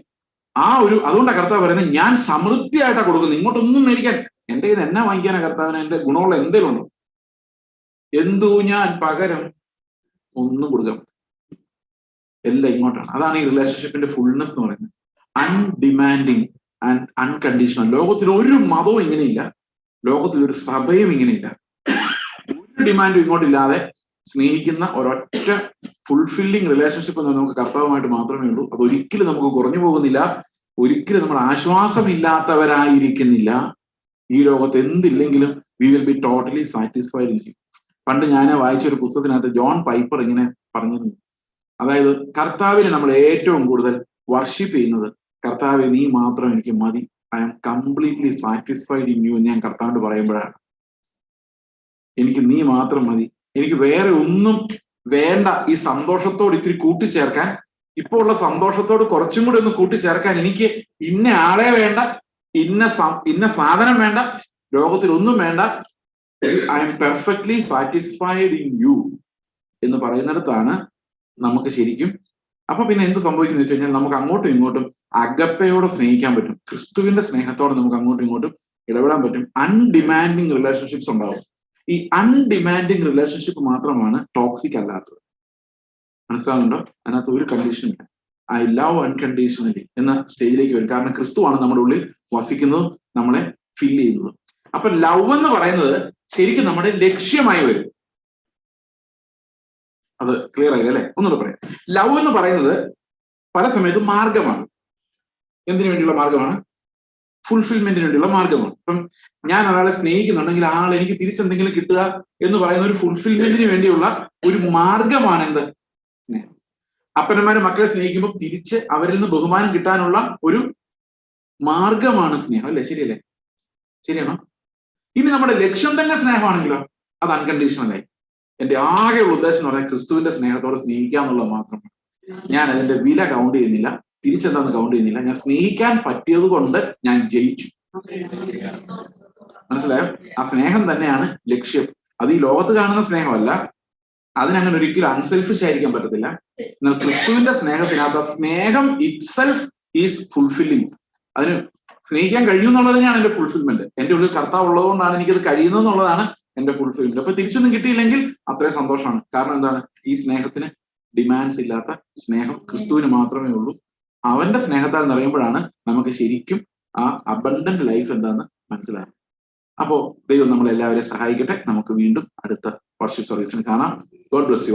ആ ഒരു അതുകൊണ്ടാണ് കർത്താവ് പറയുന്നത് ഞാൻ സമൃദ്ധിയായിട്ടാണ് കൊടുക്കുന്നത്. ഇങ്ങോട്ടൊന്നും മേടിക്കാൻ. എന്റെ ഇത് എന്നാ വാങ്ങിക്കാനാ കർത്താവിന്? എന്റെ ഗുണമുള്ള എന്തെങ്കിലും ഉണ്ടോ? എന്തു ഞാൻ പകരം ഒന്നും കൊടുക്കാം എല്ലാം ഇങ്ങോട്ടാണ്. അതാണ് ഈ റിലേഷൻഷിപ്പിന്റെ ഫുൾനെസ് എന്ന് പറയുന്നത്. അൺഡിമാൻഡിങ് ആൻഡ് അൺകണ്ടീഷണൽ ലോകത്തിൽ ഒരു മതവും ഇങ്ങനെയില്ല. ലോകത്തിൽ ഒരു സഭയും ഇങ്ങനെയില്ല. ഒരു ഡിമാൻഡും ഇങ്ങോട്ടില്ലാതെ സ്നേഹിക്കുന്ന ഒരൊറ്റ ഫുൾഫില്ലിംഗ് റിലേഷൻഷിപ്പ് എന്ന് നമുക്ക് കർത്താവുമായിട്ട് മാത്രമേ ഉള്ളൂ. അത് ഒരിക്കലും നമുക്ക് കുറഞ്ഞു പോകുന്നില്ല. ഒരിക്കലും നമ്മൾ ആശ്വാസമില്ലാത്തവരായിരിക്കുന്നില്ല. ഈ ലോകത്ത് എന്തില്ലെങ്കിലും we will be totally satisfied ഇരിക്കും. പണ്ട് ഞാൻ വായിച്ച ഒരു പുസ്തകത്തിനകത്ത് ജോൺ പൈപ്പർ ഇങ്ങനെ പറഞ്ഞിരുന്നു. അതായത് കർത്താവിനെ നമ്മൾ ഏറ്റവും കൂടുതൽ വർഷിപ്പ് ചെയ്യുന്നത് കർത്താവെ നീ മാത്രം എനിക്ക് മതി. I am completely satisfied in you എന്ന് ഞാൻ കർത്താവിനോട് പറയുമ്പോഴാണ്. എനിക്ക് നീ മാത്രം മതി. എനിക്ക് വേറെ ഒന്നും വേണ്ട ഈ സന്തോഷത്തോട് ഇത്തിരി കൂട്ടിച്ചേർക്കാൻ. ഇപ്പോ ഉള്ള സന്തോഷത്തോട് കുറച്ചും കൂടി ഒന്ന് കൂട്ടിച്ചേർക്കാൻ എനിക്ക് ഇന്ന ആളെ വേണ്ട ഇന്ന ഇന്ന സാധനം വേണ്ട ലോകത്തിൽ ഒന്നും വേണ്ട. I am perfectly satisfied in you എന്ന് പറയുന്നിടത്താണ് നമുക്ക് ശരിക്കും. അപ്പൊ പിന്നെ എന്ത് സംഭവിക്കുന്നു വെച്ച് കഴിഞ്ഞാൽ നമുക്ക് അങ്ങോട്ടും ഇങ്ങോട്ടും അകപ്പയോടെ സ്നേഹിക്കാൻ പറ്റും. ക്രിസ്തുവിന്റെ സ്നേഹത്തോടെ നമുക്ക് അങ്ങോട്ടും ഇങ്ങോട്ടും ഇടപെടാൻ പറ്റും. അൺഡിമാൻഡിങ് റിലേഷൻഷിപ്സ് ഉണ്ടാവും. ഈ അൺഡിമാൻഡിങ് റിലേഷൻഷിപ്പ് മാത്രമാണ് ടോക്സിക് അല്ലാത്തത്. മനസ്സിലാവുന്നുണ്ടോ? അതിനകത്ത് ഒരു കണ്ടീഷനും ഇല്ല. ഐ ലവ് അൺകണ്ടീഷണലി എന്ന സ്റ്റേജിലേക്ക് വരും. കാരണം ക്രിസ്തുവാണ് നമ്മുടെ ഉള്ളിൽ വസിക്കുന്നതും നമ്മളെ ഫീൽ ചെയ്യുന്നതും. അപ്പൊ ലവ് എന്ന് പറയുന്നത് ശരിക്കും നമ്മുടെ ലക്ഷ്യമായി വരും. അത് ക്ലിയർ ആയില്ല അല്ലെ? ഒന്നുകൂടെ പറയാം. ലവ് എന്ന് പറയുന്നത് പല സമയത്തും മാർഗമാണ്. എന്തിനു വേണ്ടിയുള്ള മാർഗമാണ്? ഫുൾഫിൽമെന്റിന് വേണ്ടിയുള്ള മാർഗമാണ് ഇപ്പം ഞാൻ ഒരാളെ സ്നേഹിക്കുന്നുണ്ടെങ്കിൽ ആൾ എനിക്ക് തിരിച്ചെന്തെങ്കിലും കിട്ടുക എന്ന് പറയുന്ന ഒരു ഫുൾഫിൽമെന്റിന് വേണ്ടിയുള്ള ഒരു മാർഗമാണ് എന്ത് അപ്പനന്മാര് മക്കളെ സ്നേഹിക്കുമ്പോൾ തിരിച്ച് അവരിൽ നിന്ന് ബഹുമാനം കിട്ടാനുള്ള ഒരു മാർഗമാണ് സ്നേഹം. അല്ലേ? ശരിയല്ലേ? ശരിയാണോ? ഇനി നമ്മുടെ ലക്ഷ്യം തന്നെ സ്നേഹമാണെങ്കിലോ? അത് അൺകണ്ടീഷണലായി എന്റെ ആകെയുള്ള ഉദ്ദേശം എന്ന് പറയാൻ ക്രിസ്തുവിന്റെ സ്നേഹത്തോടെ സ്നേഹിക്കുക എന്നുള്ളത് മാത്രമാണ് ഞാൻ അതിന്റെ വില കൗണ്ട് ചെയ്യുന്നില്ല. തിരിച്ചെന്താന്ന് കൗണ്ട് ചെയ്യുന്നില്ല. ഞാൻ സ്നേഹിക്കാൻ പറ്റിയത് കൊണ്ട് ഞാൻ ജയിച്ചു. മനസ്സിലായോ? ആ സ്നേഹം തന്നെയാണ് ലക്ഷ്യം. അത് ഈ ലോകത്ത് കാണുന്ന സ്നേഹമല്ല. അതിനങ്ങനെ ഒരിക്കലും അൺസെൽഫിഷ് ആയിരിക്കാൻ പറ്റത്തില്ല. എന്നാൽ ക്രിസ്തുവിന്റെ സ്നേഹത്തിനകത്ത് സ്നേഹം ഇറ്റ്സെൽഫ് ഈസ് ഫുൾഫില്ലിംഗ് അതിന് സ്നേഹിക്കാൻ കഴിയും എന്നുള്ളത് തന്നെയാണ് എന്റെ ഫുൾഫിൽമെന്റ് എന്റെ ഉള്ളിൽ കർത്താവ് ഉള്ളതുകൊണ്ടാണ് എനിക്കത് കഴിയുന്നത് എന്നുള്ളതാണ് എന്റെ ഫുൾഫിൽമെന്റ് അപ്പൊ തിരിച്ചൊന്നും കിട്ടിയില്ലെങ്കിൽ അത്രയും സന്തോഷമാണ്. കാരണം എന്താണ്? ഈ സ്നേഹത്തിന് ഡിമാൻഡ്സ് ഇല്ലാത്ത സ്നേഹം ക്രിസ്തുവിന് മാത്രമേ ഉള്ളൂ. അവന്റെ സ്നേഹത്താൽ നിറയുമ്പോഴാണ് നമുക്ക് ശരിക്കും ആ അബണ്ടന്റ് ലൈഫ് എന്താന്ന് മനസ്സിലാകുന്നത്. അപ്പോ ദൈവം നമ്മളെല്ലാവരെയും സഹായിക്കട്ടെ. നമുക്ക് വീണ്ടും അടുത്ത വർഷിപ്പ് സർവീസിന് കാണാം. God bless you